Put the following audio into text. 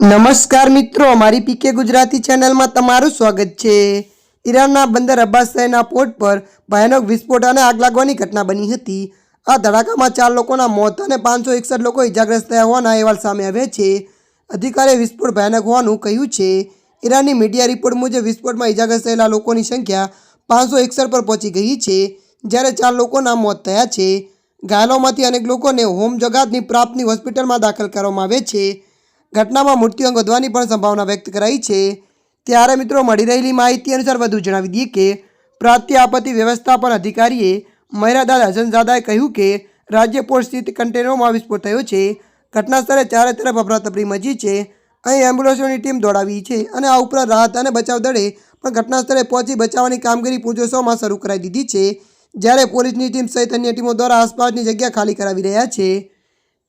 નમસ્કાર મિત્રો, અમારી પીકે ગુજરાતી ચેનલમાં તમારું સ્વાગત છે. ઈરાનના બંદર અબ્બાસ શહેરના પોર્ટ પર ભયાનક વિસ્ફોટ અને આગ લાગવાની ઘટના બની હતી. આ ધડાકામાં ચાર લોકોના મોત અને પાંચસો એકસઠ લોકો ઇજાગ્રસ્ત થયા હોવાના અહેવાલ સામે આવ્યા છે. અધિકારીએ વિસ્ફોટ ભયાનક હોવાનું કહ્યું છે. ઈરાનની મીડિયા રિપોર્ટ મુજબ વિસ્ફોટમાં ઇજાગ્રસ્ત થયેલા લોકોની સંખ્યા પાંચસો એકસઠ પર પહોંચી ગઈ છે, જ્યારે ચાર લોકોના મોત થયા છે. ઘાયલોમાંથી અનેક લોકોને હોમ જગાતની પ્રાપ્તની હોસ્પિટલમાં દાખલ કરવામાં આવે છે. ઘટનામાં મૃત્યુઆંક વધવાની પણ સંભાવના વ્યક્ત કરાઈ છે. ત્યારે મિત્રો મળી રહેલી માહિતી અનુસાર વધુ જણાવી દઈએ કે, પ્રાંતીય આપત્તિ વ્યવસ્થાપન અધિકારીએ મહેરાદાદ હસનઝાદાએ કહ્યું કે, રાજ્ય પોર્ટ સ્થિત કન્ટેનરોમાં વિસ્ફોટ થયો છે. ઘટના સ્થળે ચારે તરફ અફરાતફરી મચી છે. અહીં એમ્બ્યુલન્સોની ટીમ દોડાવી છે અને આ ઉપરાંત રાહત અને બચાવ દળે પણ ઘટના સ્થળે પહોંચી બચાવવાની કામગીરી પૂરજોશોમાં શરૂ કરાવી દીધી છે. જ્યારે પોલીસની ટીમ સહિત અન્ય ટીમો દ્વારા આસપાસની જગ્યા ખાલી કરાવી રહ્યા છે.